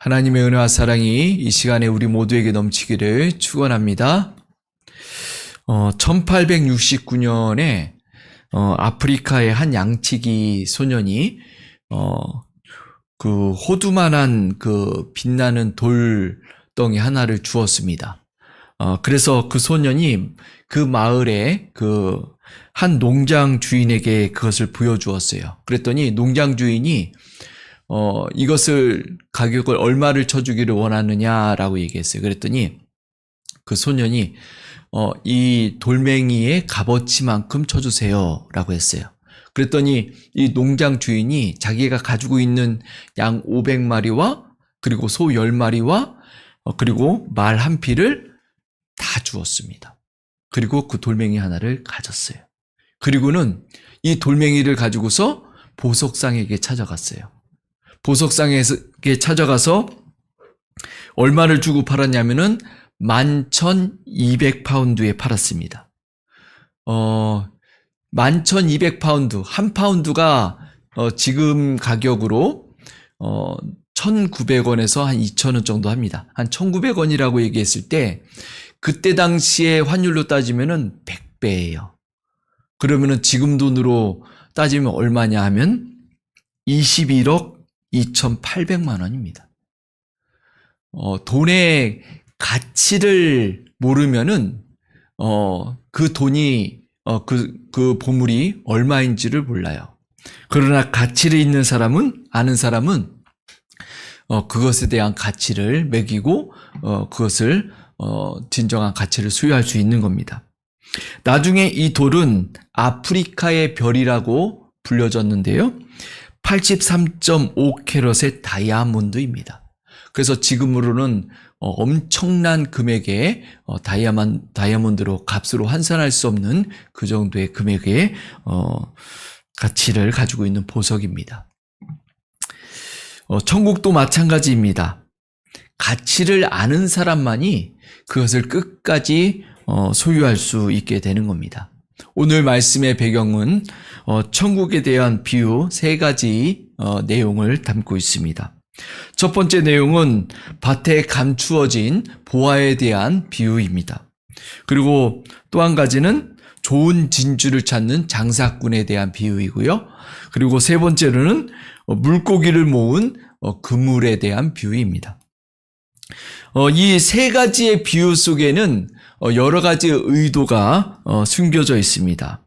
하나님의 은혜와 사랑이 이 시간에 우리 모두에게 넘치기를 축원합니다. 어, 1869년에 어, 아프리카의 한 양치기 소년이 어, 그 호두만한 그 빛나는 돌덩이 하나를 주었습니다. 어, 그래서 그 소년이 그 마을에 그 한 농장 주인에게 그것을 보여주었어요. 그랬더니 농장 주인이 어, 이것을 가격을 얼마를 쳐주기를 원하느냐라고 얘기했어요. 그랬더니 그 소년이 어, 이 돌멩이의 값어치만큼 쳐주세요라고 했어요. 그랬더니 이 농장 주인이 자기가 가지고 있는 양 500마리와 그리고 소 10마리와 어, 그리고 말 한 피를 다 주었습니다. 그리고 그 돌멩이 하나를 가졌어요. 그리고는 이 돌멩이를 가지고서 보석상에게 찾아갔어요. 보석상에게 찾아가서 얼마를 주고 팔았냐면은 11,200파운드에 팔았습니다. 어, 11,200파운드, 한 파운드가 어, 지금 가격으로 어, 1,900원에서 한 2,000원 정도 합니다. 한 1,900원이라고 얘기했을 때 그때 당시에 환율로 따지면은 100배예요. 그러면은 지금 돈으로 따지면 얼마냐 하면 21억 2,800만 원입니다. 어, 돈의 가치를 모르면은 어, 그 돈이 어, 그, 그 보물이 얼마인지를 몰라요. 그러나 가치를 있는 사람은 아는 사람은 어, 그것에 대한 가치를 매기고 어, 그것을 어, 진정한 가치를 수여할 수 있는 겁니다. 나중에 이 돌은 아프리카의 별이라고 불려졌는데요. 83.5캐럿의 다이아몬드입니다. 그래서 지금으로는 어, 엄청난 금액의 어, 다이아몬, 다이아몬드로 값으로 환산할 수 없는 그 정도의 금액의 어, 가치를 가지고 있는 보석입니다. 어, 천국도 마찬가지입니다. 가치를 아는 사람만이 그것을 끝까지 어, 소유할 수 있게 되는 겁니다. 오늘 말씀의 배경은 어, 천국에 대한 비유 세 가지 어, 내용을 담고 있습니다. 첫 번째 내용은 밭에 감추어진 보화에 대한 비유입니다. 그리고 또 한 가지는 좋은 진주를 찾는 장사꾼에 대한 비유이고요. 그리고 세 번째로는 어, 물고기를 모은 어, 그물에 대한 비유입니다. 어, 이세 가지의 비유 속에는 어, 여러 가지 의도가 어, 숨겨져 있습니다.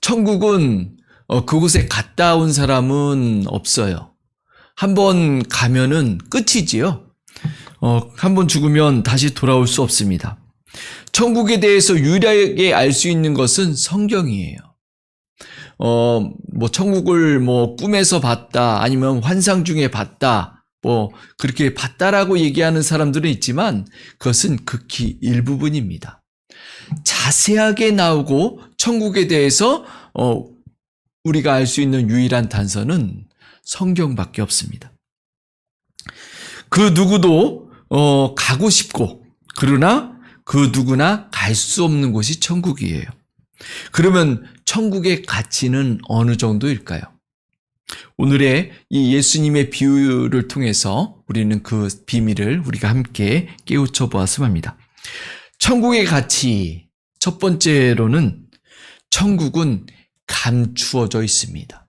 천국은 어, 그곳에 갔다 온 사람은 없어요. 한번 가면은 끝이지요. 어, 한번 죽으면 다시 돌아올 수 없습니다. 천국에 대해서 유일하게 알 수 있는 것은 성경이에요. 어, 뭐, 천국을 뭐, 꿈에서 봤다, 아니면 환상 중에 봤다, 뭐, 그렇게 봤다라고 얘기하는 사람들은 있지만, 그것은 극히 일부분입니다. 자세하게 나오고, 천국에 대해서, 어, 우리가 알 수 있는 유일한 단서는 성경밖에 없습니다. 그 누구도, 어, 가고 싶고, 그러나 그 누구나 갈 수 없는 곳이 천국이에요. 그러면 천국의 가치는 어느 정도일까요? 오늘의 이 예수님의 비유를 통해서 우리는 그 비밀을 우리가 함께 깨우쳐 보았으면 합니다. 천국의 가치, 첫 번째로는 천국은 감추어져 있습니다.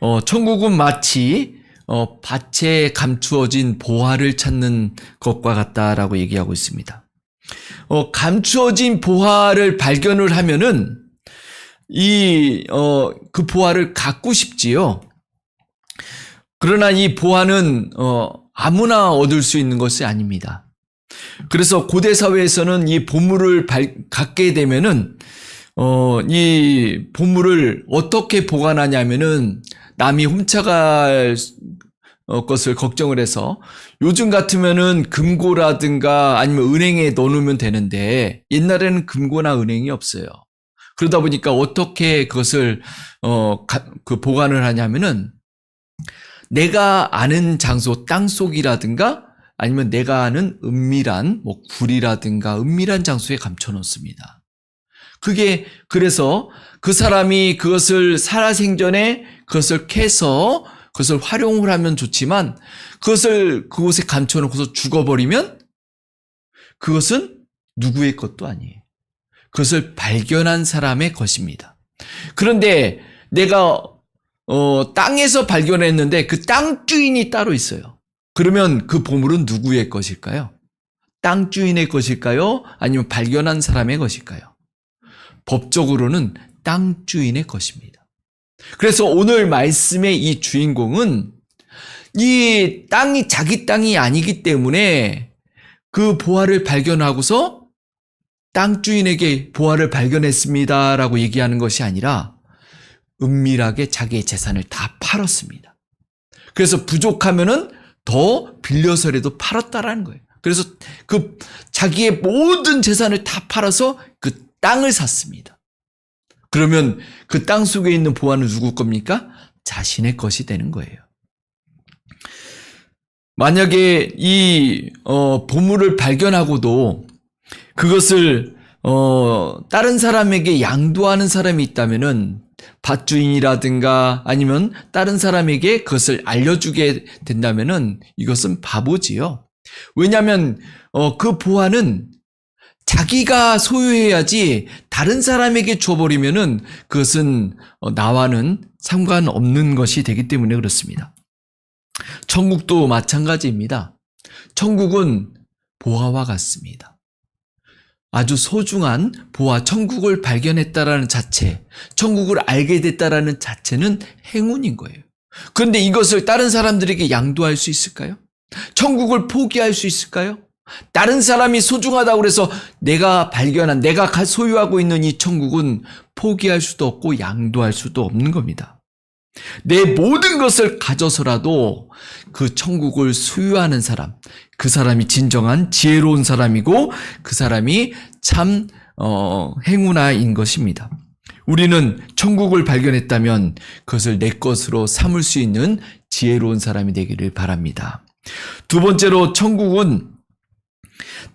어, 천국은 마치 어, 밭에 감추어진 보화를 찾는 것과 같다라고 얘기하고 있습니다. 어, 감추어진 보화를 발견을 하면은 이, 어, 그 보화를 갖고 싶지요. 그러나 이 보화는, 어, 아무나 얻을 수 있는 것이 아닙니다. 그래서 고대 사회에서는 이 보물을 발, 갖게 되면은, 어, 이 보물을 어떻게 보관하냐면은 남이 훔쳐갈 어, 것을 걱정을 해서 요즘 같으면은 금고라든가 아니면 은행에 넣어놓으면 되는데 옛날에는 금고나 은행이 없어요. 그러다 보니까 어떻게 그것을 어, 가, 그 보관을 하냐면은 내가 아는 장소 땅 속이라든가 아니면 내가 아는 은밀한 뭐 굴이라든가 은밀한 장소에 감춰 놓습니다. 그게 그래서 그 사람이 그것을 살아생전에 그것을 캐서 그것을 활용을 하면 좋지만 그것을 그곳에 감춰놓고서 죽어버리면 그것은 누구의 것도 아니에요. 그것을 발견한 사람의 것입니다. 그런데 내가 어, 땅에서 발견했는데 그 땅 주인이 따로 있어요. 그러면 그 보물은 누구의 것일까요? 땅 주인의 것일까요? 아니면 발견한 사람의 것일까요? 법적으로는 땅 주인의 것입니다. 그래서 오늘 말씀의 이 주인공은 이 땅이 자기 땅이 아니기 때문에 그 보화를 발견하고서 땅 주인에게 보화를 발견했습니다 라고 얘기하는 것이 아니라 은밀하게 자기의 재산을 다 팔았습니다. 그래서 부족하면은 더 빌려서라도 팔았다라는 거예요. 그래서 그 자기의 모든 재산을 다 팔아서 그 땅을 샀습니다. 그러면 그 땅 속에 있는 보화는 누구 겁니까? 자신의 것이 되는 거예요. 만약에 이 어, 보물을 발견하고도 그것을 어, 다른 사람에게 양도하는 사람이 있다면은 밭주인이라든가 아니면 다른 사람에게 그것을 알려주게 된다면은 이것은 바보지요. 왜냐하면 어, 그 보화는 자기가 소유해야지 다른 사람에게 줘버리면은 그것은 어, 나와는 상관없는 것이 되기 때문에 그렇습니다. 천국도 마찬가지입니다. 천국은 보화와 같습니다. 아주 소중한 보화, 천국을 발견했다라는 자체, 천국을 알게 됐다라는 자체는 행운인 거예요. 그런데 이것을 다른 사람들에게 양도할 수 있을까요? 천국을 포기할 수 있을까요? 다른 사람이 소중하다고 그래서 내가 발견한, 내가 소유하고 있는 이 천국은 포기할 수도 없고 양도할 수도 없는 겁니다. 내 모든 것을 가져서라도 그 천국을 소유하는 사람, 그 사람이 진정한 지혜로운 사람이고 그 사람이 참 어, 행운아인 것입니다. 우리는 천국을 발견했다면 그것을 내 것으로 삼을 수 있는 지혜로운 사람이 되기를 바랍니다. 두 번째로 천국은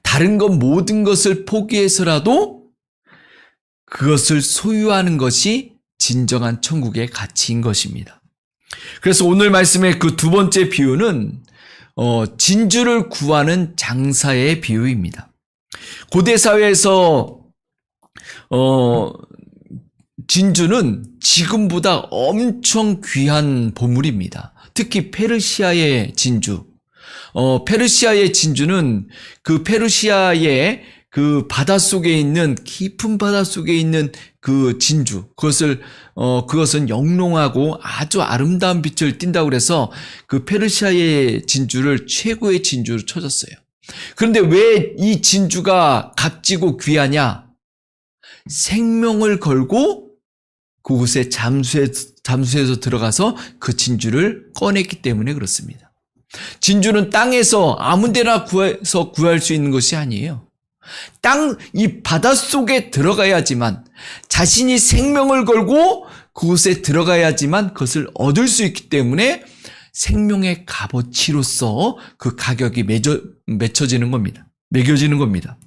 다른 것 모든 것을 포기해서라도 그것을 소유하는 것이 진정한 천국의 가치인 것입니다. 그래서 오늘 말씀의 그 두 번째 비유는 어, 진주를 구하는 장사의 비유입니다. 고대 사회에서 어, 진주는 지금보다 엄청 귀한 보물입니다. 특히 페르시아의 진주. 어, 페르시아의 진주는 그 페르시아의 그 바닷속에 있는 깊은 바닷속에 있는 그 진주 그것을 어 그것은 영롱하고 아주 아름다운 빛을 띈다고 그래서 그 페르시아의 진주를 최고의 진주로 쳐졌어요. 그런데 왜 이 진주가 값지고 귀하냐? 생명을 걸고 그곳에 잠수해 잠수해서 들어가서 그 진주를 꺼냈기 때문에 그렇습니다. 진주는 땅에서 아무 데나 구해서 구할 수 있는 것이 아니에요. 땅, 이 바닷속에 들어가야지만 자신이 생명을 걸고 그곳에 들어가야지만 그것을 얻을 수 있기 때문에 생명의 값어치로서 그 가격이 맺어, 맺혀지는 겁니다. 매겨지는 겁니다.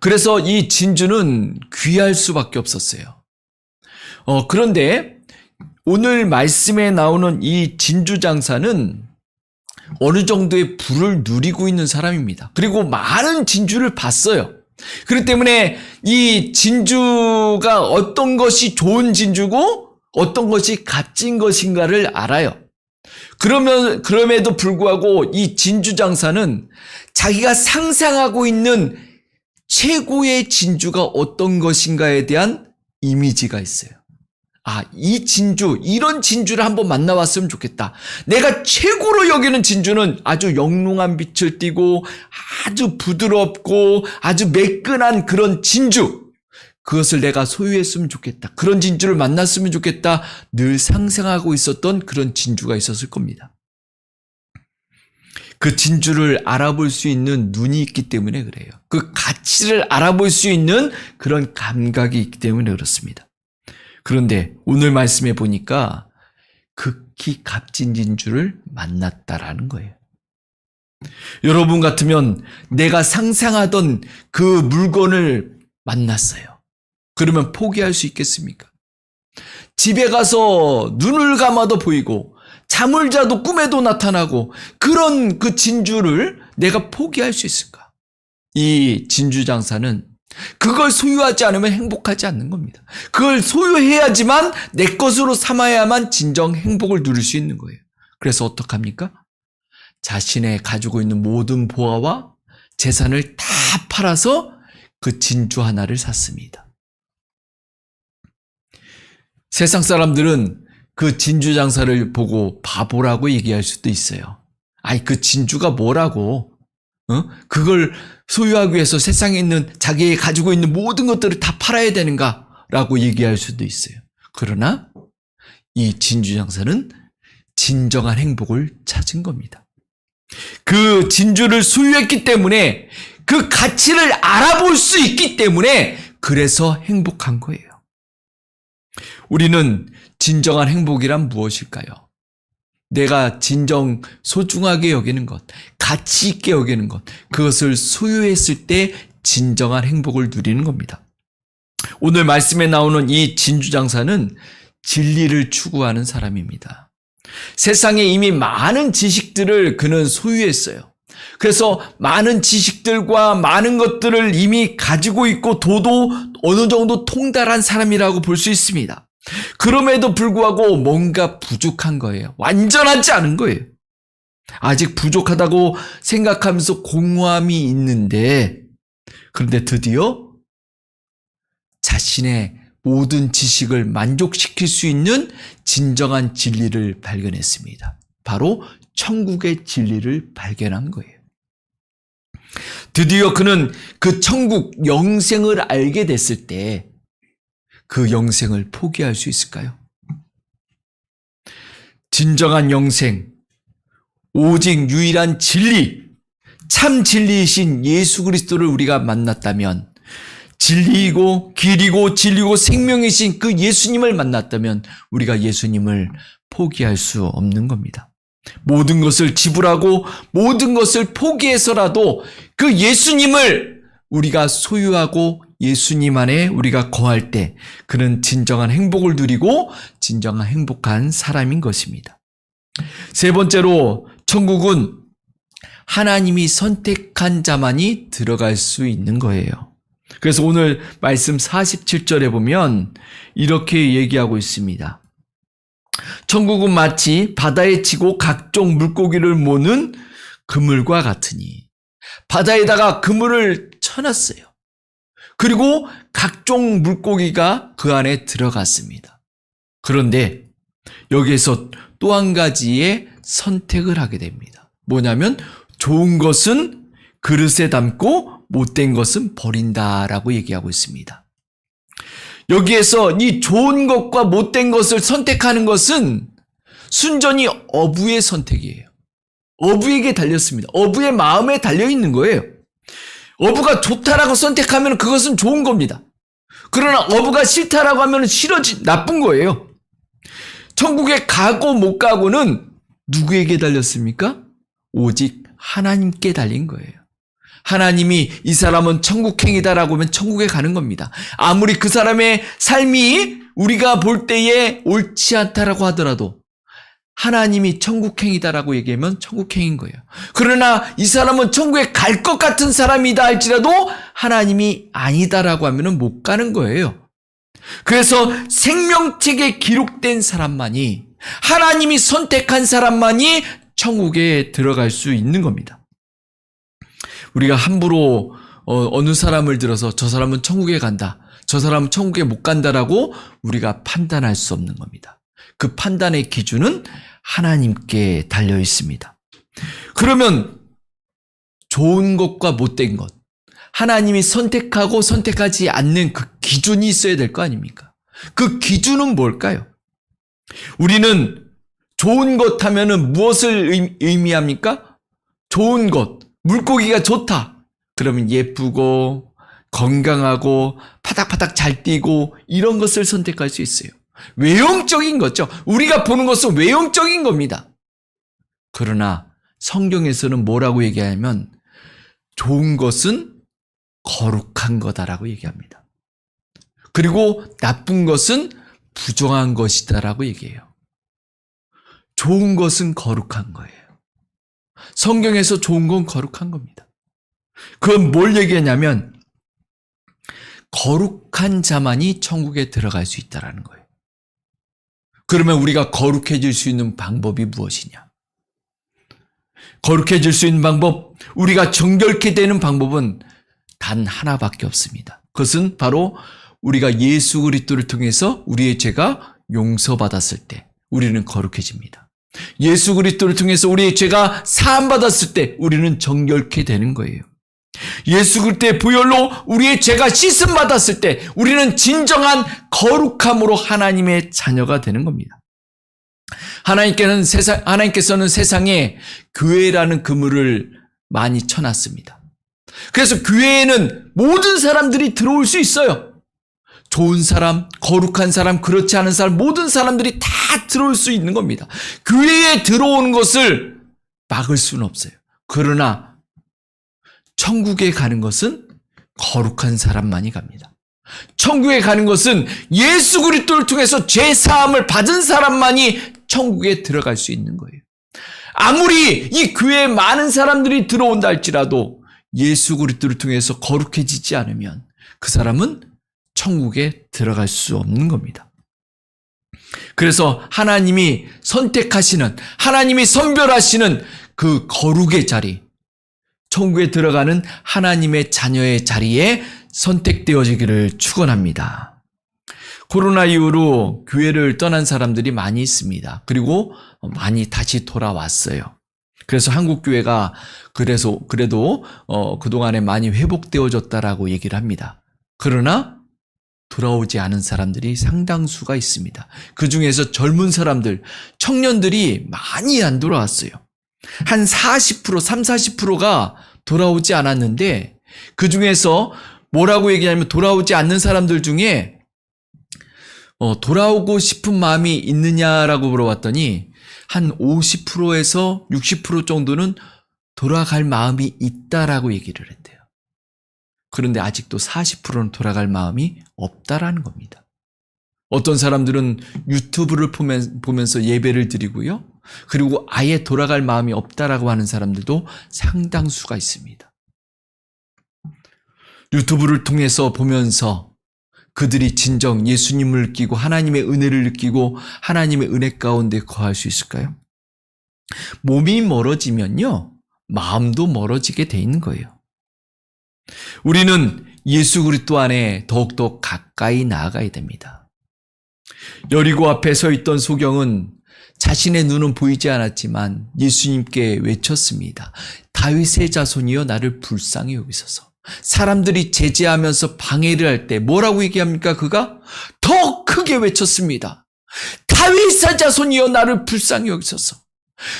그래서 이 진주는 귀할 수밖에 없었어요. 어, 그런데 오늘 말씀에 나오는 이 진주 장사는 어느 정도의 부를 누리고 있는 사람입니다. 그리고 많은 진주를 봤어요. 그렇기 때문에 이 진주가 어떤 것이 좋은 진주고 어떤 것이 값진 것인가를 알아요. 그러면, 그럼에도 불구하고 이 진주 장사는 자기가 상상하고 있는 최고의 진주가 어떤 것인가에 대한 이미지가 있어요. 아, 이 진주, 이런 진주를 한번 만나봤으면 좋겠다. 내가 최고로 여기는 진주는 아주 영롱한 빛을 띠고 아주 부드럽고 아주 매끈한 그런 진주. 그것을 내가 소유했으면 좋겠다. 그런 진주를 만났으면 좋겠다. 늘 상상하고 있었던 그런 진주가 있었을 겁니다. 그 진주를 알아볼 수 있는 눈이 있기 때문에 그래요. 그 가치를 알아볼 수 있는 그런 감각이 있기 때문에 그렇습니다. 그런데 오늘 말씀해 보니까 극히 값진 진주를 만났다라는 거예요. 여러분 같으면 내가 상상하던 그 물건을 만났어요. 그러면 포기할 수 있겠습니까? 집에 가서 눈을 감아도 보이고 잠을 자도 꿈에도 나타나고 그런 그 진주를 내가 포기할 수 있을까? 이 진주 장사는 그걸 소유하지 않으면 행복하지 않는 겁니다. 그걸 소유해야지만 내 것으로 삼아야만 진정 행복을 누릴 수 있는 거예요. 그래서 어떡합니까? 자신의 가지고 있는 모든 보화와 재산을 다 팔아서 그 진주 하나를 샀습니다. 세상 사람들은 그 진주 장사를 보고 바보라고 얘기할 수도 있어요. 아이, 그 진주가 뭐라고? 어? 그걸 소유하기 위해서 세상에 있는 자기 가지고 있는 모든 것들을 다 팔아야 되는가? 라고 얘기할 수도 있어요. 그러나 이 진주 장사는 진정한 행복을 찾은 겁니다. 그 진주를 소유했기 때문에 그 가치를 알아볼 수 있기 때문에 그래서 행복한 거예요. 우리는 진정한 행복이란 무엇일까요? 내가 진정 소중하게 여기는 것, 가치 있게 여기는 것, 그것을 소유했을 때 진정한 행복을 누리는 겁니다. 오늘 말씀에 나오는 이 진주장사는 진리를 추구하는 사람입니다. 세상에 이미 많은 지식들을 그는 소유했어요. 그래서 많은 지식들과 많은 것들을 이미 가지고 있고 도도 어느 정도 통달한 사람이라고 볼 수 있습니다. 그럼에도 불구하고 뭔가 부족한 거예요. 완전하지 않은 거예요. 아직 부족하다고 생각하면서 공허함이 있는데, 그런데 드디어 자신의 모든 지식을 만족시킬 수 있는 진정한 진리를 발견했습니다. 바로 천국의 진리를 발견한 거예요. 드디어 그는 그 천국 영생을 알게 됐을 때 그 영생을 포기할 수 있을까요? 진정한 영생, 오직 유일한 진리, 참 진리이신 예수 그리스도를 우리가 만났다면 진리이고 길이고 진리고 생명이신 그 예수님을 만났다면 우리가 예수님을 포기할 수 없는 겁니다. 모든 것을 지불하고 모든 것을 포기해서라도 그 예수님을 우리가 소유하고 예수님 안에 우리가 거할 때 그는 진정한 행복을 누리고 진정한 행복한 사람인 것입니다. 세 번째로 천국은 하나님이 선택한 자만이 들어갈 수 있는 거예요. 그래서 오늘 말씀 47절에 보면 이렇게 얘기하고 있습니다. 천국은 마치 바다에 치고 각종 물고기를 모는 그물과 같으니 바다에다가 그물을 쳐놨어요. 그리고 각종 물고기가 그 안에 들어갔습니다. 그런데 여기에서 또 한 가지의 선택을 하게 됩니다. 뭐냐면 좋은 것은 그릇에 담고 못된 것은 버린다라고 얘기하고 있습니다. 여기에서 이 좋은 것과 못된 것을 선택하는 것은 순전히 어부의 선택이에요. 어부에게 달렸습니다. 어부의 마음에 달려 있는 거예요. 어부가 좋다라고 선택하면 그것은 좋은 겁니다. 그러나 어부가 싫다라고 하면 싫어지 나쁜 거예요. 천국에 가고 못 가고는 누구에게 달렸습니까? 오직 하나님께 달린 거예요. 하나님이 이 사람은 천국행이다라고 하면 천국에 가는 겁니다. 아무리 그 사람의 삶이 우리가 볼 때에 옳지 않다라고 하더라도 하나님이 천국행이다라고 얘기하면 천국행인 거예요. 그러나 이 사람은 천국에 갈 것 같은 사람이다 할지라도 하나님이 아니다라고 하면 못 가는 거예요. 그래서 생명책에 기록된 사람만이 하나님이 선택한 사람만이 천국에 들어갈 수 있는 겁니다. 우리가 함부로 어, 느 사람을 들어서 저 사람은 천국에 간다. 저 사람은 천국에 못 간다라고 우리가 판단할 수 없는 겁니다. 그 판단의 기준은 하나님께 달려 있습니다. 그러면 좋은 것과 못된 것, 하나님이 선택하고 선택하지 않는 그 기준이 있어야 될 거 아닙니까? 그 기준은 뭘까요? 우리는 좋은 것 하면은 무엇을 의미합니까? 좋은 것, 물고기가 좋다. 그러면 예쁘고 건강하고 파닥파닥 잘 뛰고 이런 것을 선택할 수 있어요. 외형적인 거죠. 우리가 보는 것은 외형적인 겁니다. 그러나 성경에서는 뭐라고 얘기하냐면 좋은 것은 거룩한 거다라고 얘기합니다. 그리고 나쁜 것은 부정한 것이다라고 얘기해요. 좋은 것은 거룩한 거예요. 성경에서 좋은 건 거룩한 겁니다. 그건 뭘 얘기하냐면 거룩한 자만이 천국에 들어갈 수 있다라는 거예요. 그러면 우리가 거룩해질 수 있는 방법이 무엇이냐? 거룩해질 수 있는 방법, 우리가 정결케 되는 방법은 단 하나밖에 없습니다. 그것은 바로 우리가 예수 그리스도를 통해서 우리의 죄가 용서받았을 때 우리는 거룩해집니다. 예수 그리스도를 통해서 우리의 죄가 사함 받았을 때 우리는 정결케 되는 거예요. 예수 그리스도의 보혈로 우리의 죄가 씻음 받았을 때 우리는 진정한 거룩함으로 하나님의 자녀가 되는 겁니다. 하나님께는 세상 하나님께서는 세상에 교회라는 그물을 많이 쳐놨습니다. 그래서 교회에는 모든 사람들이 들어올 수 있어요. 좋은 사람, 거룩한 사람, 그렇지 않은 사람, 모든 사람들이 다 들어올 수 있는 겁니다. 교회에 들어오는 것을 막을 수는 없어요. 그러나 천국에 가는 것은 거룩한 사람만이 갑니다. 천국에 가는 것은 예수 그리스도를 통해서 죄 사함을 받은 사람만이 천국에 들어갈 수 있는 거예요. 아무리 이 교회에 많은 사람들이 들어온다 할지라도 예수 그리스도를 통해서 거룩해지지 않으면 그 사람은 천국에 들어갈 수 없는 겁니다. 그래서 하나님이 선택하시는 하나님이 선별하시는 그 거룩의 자리 천국에 들어가는 하나님의 자녀의 자리에 선택되어지기를 축원합니다. 코로나 이후로 교회를 떠난 사람들이 많이 있습니다. 그리고 많이 다시 돌아왔어요. 그래서 한국 교회가 그래서 그래도 어, 그 동안에 많이 회복되어졌다라고 얘기를 합니다. 그러나 돌아오지 않은 사람들이 상당수가 있습니다. 그 중에서 젊은 사람들, 청년들이 많이 안 돌아왔어요. 한 40%, 3, 40%가 돌아오지 않았는데 그 중에서 뭐라고 얘기하냐면 돌아오지 않는 사람들 중에 어, 돌아오고 싶은 마음이 있느냐라고 물어봤더니 한 50%에서 60% 정도는 돌아갈 마음이 있다라고 얘기를 했대요. 그런데 아직도 40%는 돌아갈 마음이 없다라는 겁니다. 어떤 사람들은 유튜브를 보면서 예배를 드리고요. 그리고 아예 돌아갈 마음이 없다라고 하는 사람들도 상당수가 있습니다. 유튜브를 통해서 보면서 그들이 진정 예수님을 느끼고 하나님의 은혜를 느끼고 하나님의 은혜 가운데 거할 수 있을까요? 몸이 멀어지면요, 마음도 멀어지게 돼 있는 거예요. 우리는 예수 그리스도 안에 더욱더 가까이 나아가야 됩니다. 여리고 앞에 서 있던 소경은 자신의 눈은 보이지 않았지만 예수님께 외쳤습니다. 다윗의 자손이여 나를 불쌍히 여기소서. 사람들이 제재하면서 방해를 할 때 뭐라고 얘기합니까? 그가 더 크게 외쳤습니다. 다윗의 자손이여 나를 불쌍히 여기소서.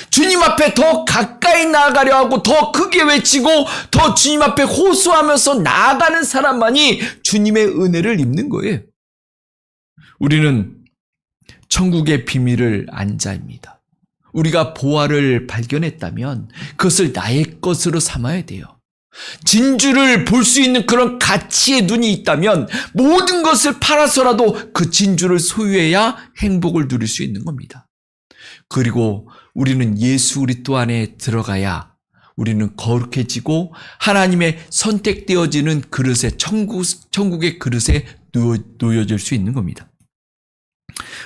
주님 앞에 더 가까이 나아가려 하고 더 크게 외치고 더 주님 앞에 호소하면서 나아가는 사람만이 주님의 은혜를 입는 거예요. 우리는 천국의 비밀을 안 자입니다. 우리가 보화를 발견했다면 그것을 나의 것으로 삼아야 돼요. 진주를 볼 수 있는 그런 가치의 눈이 있다면 모든 것을 팔아서라도 그 진주를 소유해야 행복을 누릴 수 있는 겁니다. 그리고 우리는 예수 그리스도 안에 들어가야 우리는 거룩해지고 하나님의 선택되어지는 그릇에 천국 천국의 그릇에 놓여, 놓여질 수 있는 겁니다.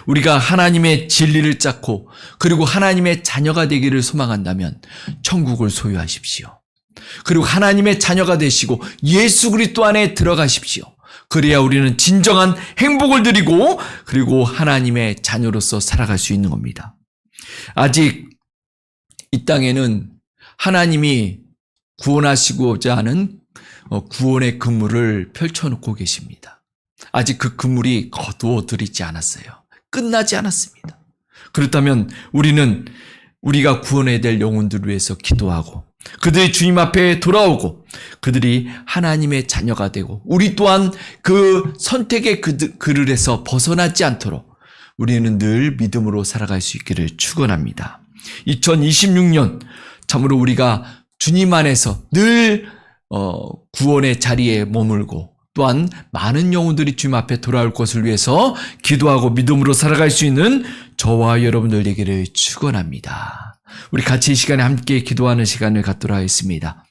우리가 하나님의 진리를 쌓고 그리고 하나님의 자녀가 되기를 소망한다면 천국을 소유하십시오. 그리고 하나님의 자녀가 되시고 예수 그리스도 안에 들어가십시오. 그래야 우리는 진정한 행복을 드리고 그리고 하나님의 자녀로서 살아갈 수 있는 겁니다. 아직 이 땅에는 하나님이 구원하시고자 하는 어, 구원의 그물을 펼쳐놓고 계십니다. 아직 그 그물이 거두어 들이지 않았어요. 끝나지 않았습니다. 그렇다면 우리는 우리가 구원해야 될 영혼들을 위해서 기도하고 그들이 주님 앞에 돌아오고 그들이 하나님의 자녀가 되고 우리 또한 그 선택의 그늘에서 벗어나지 않도록 우리는 늘 믿음으로 살아갈 수 있기를 축원합니다. 2026년 참으로 우리가 주님 안에서 늘 어, 구원의 자리에 머물고 또한 많은 영혼들이 주님 앞에 돌아올 것을 위해서 기도하고 믿음으로 살아갈 수 있는 저와 여러분들 되기를 축원합니다. 우리 같이 이 시간에 함께 기도하는 시간을 갖도록 하겠습니다.